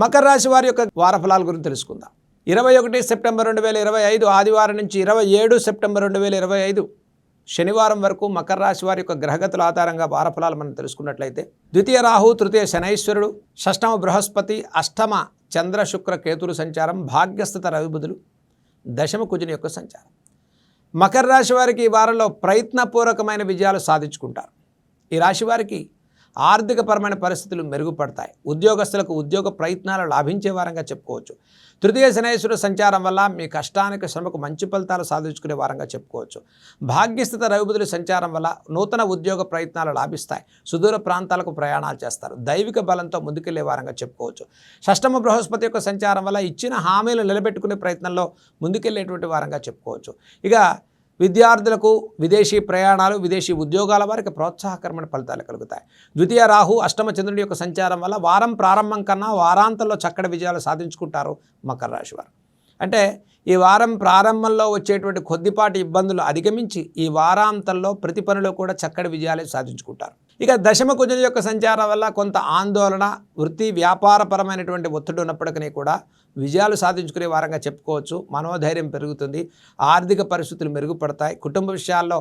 మకర రాశి వారి యొక్క వారఫలాల గురించి తెలుసుకుందాం. ఇరవై ఒకటి సెప్టెంబర్ రెండు వేల ఇరవై ఐదు ఆదివారం నుంచి ఇరవై ఏడు సెప్టెంబర్ రెండు వేల ఇరవై ఐదు శనివారం వరకు మకర రాశి వారి యొక్క గ్రహగతుల ఆధారంగా వారఫలాలు మనం తెలుసుకున్నట్లయితే ద్వితీయ రాహు తృతీయ శనైశ్వరుడు షష్టమ బృహస్పతి అష్టమ చంద్ర శుక్ర కేతులు సంచారం భాగ్యస్థిత రవిబుధులు దశమ కుజుని యొక్క సంచారం. మకర రాశి వారికి ఈ వారంలో ప్రయత్నపూర్వకమైన విజయాలు సాధించుకుంటారు. ఈ రాశి వారికి ఆర్థికపరమైన పరిస్థితులు మెరుగుపడతాయి. ఉద్యోగస్తులకు ఉద్యోగ ప్రయత్నాలు లాభించే వారంగా చెప్పుకోవచ్చు. తృతీయ శనేశ్వర సంచారం వల్ల మీ కష్టానికి శ్రమకు మంచి ఫలితాలు సాధించుకునే వారంగా చెప్పుకోవచ్చు. భాగ్యస్థిత రవిబుధుల సంచారం వల్ల నూతన ఉద్యోగ ప్రయత్నాలు లాభిస్తాయి. సుదూర ప్రాంతాలకు ప్రయాణాలు చేస్తారు. దైవిక బలంతో ముందుకెళ్ళే వారంగా చెప్పుకోవచ్చు. షష్టమ బృహస్పతి యొక్క సంచారం వల్ల ఇచ్చిన హామీలు నిలబెట్టుకునే ప్రయత్నంలో ముందుకెళ్ళేటువంటి వారంగా చెప్పుకోవచ్చు. ఇక విద్యార్థులకు విదేశీ ప్రయాణాలు విదేశీ ఉద్యోగాల వారికి ప్రోత్సాహకరమైన ఫలితాలు కలుగుతాయి. ద్వితీయ రాహు అష్టమ చంద్రుడి యొక్క సంచారం వల్ల వారం ప్రారంభం కన్నా వారాంతంలో చక్కటి విజయాలు సాధించుకుంటారు మకర రాశి వారు. అంటే ఈ వారం ప్రారంభంలో వచ్చేటువంటి కొద్దిపాటి ఇబ్బందులు అధిగమించి ఈ వారాంతంలో ప్రతి పనిలో కూడా చక్కటి విజయాలు సాధించుకుంటారు. ఇక దశమ కుజుని యొక్క సంచారం వల్ల కొంత ఆందోళన వృత్తి వ్యాపారపరమైనటువంటి ఒత్తిడి ఉన్నప్పటికీ కూడా విజయాలు సాధించుకునే వారంగా చెప్పుకోవచ్చు. మనోధైర్యం పెరుగుతుంది. ఆర్థిక పరిస్థితులు మెరుగుపడతాయి. కుటుంబ విషయాల్లో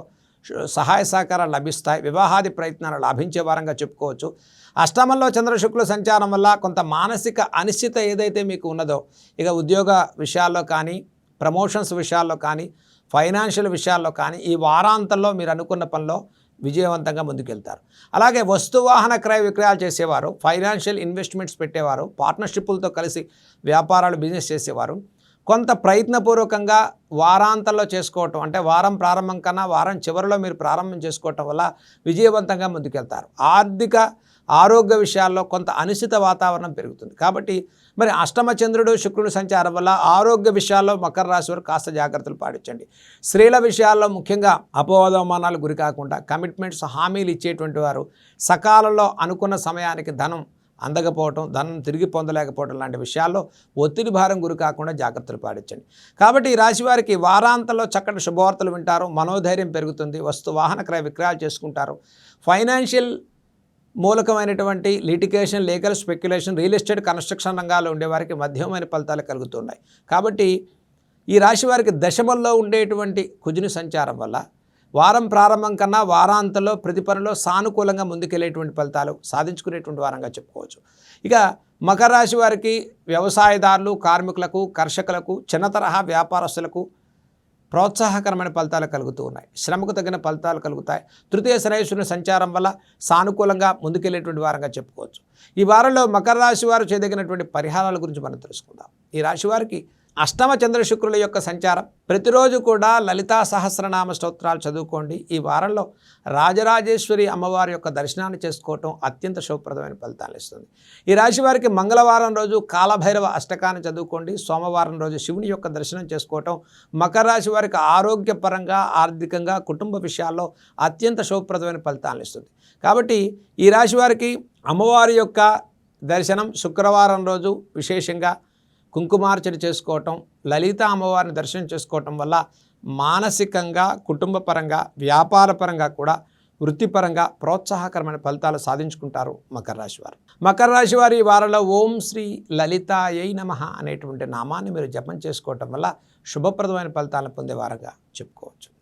సహాయ సహకారాలు లభిస్తాయి. వివాహాది ప్రయత్నాలు లాభించే వారంగా చెప్పుకోవచ్చు. అష్టమంలో చంద్రశుక్ల సంచారం వల్ల కొంత మానసిక అనిశ్చిత ఏదైతే మీకు ఉన్నదో ఇక ఉద్యోగ విషయాల్లో కానీ ప్రమోషన్స్ విషయాల్లో కానీ ఫైనాన్షియల్ విషయాల్లో కానీ ఈ వారాంతంలో మీరు అనుకున్న పనిలో విజయవంతంగా ముందుకెళ్తారు. అలాగే వస్తు వాహన క్రయ విక్రయాలు చేసేవారు ఫైనాన్షియల్ ఇన్వెస్ట్మెంట్స్ పెట్టేవారు పార్ట్నర్షిప్లతో కలిసి వ్యాపారాలు బిజినెస్ చేసేవారు. కొంత ప్రయత్నపూర్వకంగా వారాంతంలో చేసుకోవటం అంటే వారం ప్రారంభం కన్నా వారం చివరిలో మీరు ప్రారంభం చేసుకోవటం వల్ల విజయవంతంగా ముందుకెళ్తారు. ఆర్థిక ఆరోగ్య విషయాల్లో కొంత అనిశ్చిత వాతావరణం పెరుగుతుంది. కాబట్టి మరి అష్టమ చంద్రుడు శుక్రుడు సంచారం వల్ల ఆరోగ్య విషయాల్లో మకర రాశి వారు కాస్త జాగ్రత్తలు పాటించండి. స్త్రీల విషయాల్లో ముఖ్యంగా అపవాదమానాలు గురి కాకుండా కమిట్మెంట్స్ హామీలు ఇచ్చేటువంటి వారు సకాలంలో అనుకున్న సమయానికి ధనం అందకపోవటం ధనం తిరిగి పొందలేకపోవటం లాంటి విషయాల్లో ఒత్తిడి భారం గురి కాకుండా జాగ్రత్తలు పాటించండి. కాబట్టి ఈ రాశి వారికి వారాంతంలో చక్కటి శుభవార్తలు వింటారు మనోధైర్యం పెరుగుతుంది వస్తు వాహన క్రయ విక్రయాలు చేసుకుంటారు. Financial మూలకమైనటువంటి litigation legal speculation real estate construction రంగాల్లో ఉండేవారికి మధ్యమైన ఫలితాలు కలుగుతున్నాయి. కాబట్టి ఈ రాశి వారికి దశమల్లో ఉండేటువంటి కుజుని సంచారం వల్ల వారం ప్రారంభం కన్నా వారాంతంలో ప్రతి పనిలో సానుకూలంగా ముందుకెళ్ళేటువంటి ఫలితాలు సాధించుకునేటువంటి వారంగా చెప్పుకోవచ్చు. ఇక మకర రాశి వారికి వ్యవసాయదారులు కార్మికులకు కర్షకులకు చిన్న తరహా వ్యాపారస్తులకు ప్రోత్సాహకరమైన ఫలితాలు కలుగుతూ ఉన్నాయి. శ్రమకు తగిన ఫలితాలు కలుగుతాయి. తృతీయ శ్రేయస్సుని సంచారం వల్ల సానుకూలంగా ముందుకెళ్ళేటువంటి వారంగా చెప్పుకోవచ్చు. ఈ వారంలో మకర రాశి వారు చేయదగినటువంటి పరిహారాల గురించి మనం తెలుసుకుందాం. ఈ రాశి వారికి అష్టమ చంద్ర శుక్రుల యొక్క సంచారం. ప్రతిరోజు కూడా లలితా సహస్రనామ స్తోత్రాలు చదువుకోండి. ఈ వారంలో రాజరాజేశ్వరి అమ్మవారి యొక్క దర్శనాన్ని చేసుకోవటం అత్యంత శుభప్రదమైన ఫలితాలు ఇస్తుంది. ఈ రాశి వారికి మంగళవారం రోజు కాలభైరవ అష్టకాన్ని చదువుకోండి. సోమవారం రోజు శివుని యొక్క దర్శనం చేసుకోవటం మకర రాశి వారికి ఆరోగ్యపరంగా ఆర్థికంగా కుటుంబ విషయాల్లో అత్యంత శుభప్రదమైన ఫలితాలను ఇస్తుంది. కాబట్టి ఈ రాశి వారికి అమ్మవారి యొక్క దర్శనం శుక్రవారం రోజు విశేషంగా కుంకుమార్చన చేసుకోవటం లలిత అమ్మవారిని దర్శనం చేసుకోవటం వల్ల మానసికంగా కుటుంబపరంగా వ్యాపారపరంగా కూడా వృత్తిపరంగా ప్రోత్సాహకరమైన ఫలితాలు సాధించుకుంటారు మకర రాశి వారు. మకర రాశి వారి ఈ వారంలో ఓం శ్రీ లలితాయై నమ అనేటువంటి నామాన్ని మీరు జపం చేసుకోవటం వల్ల శుభప్రదమైన ఫలితాలను పొందే వారంగా చెప్పుకోవచ్చు.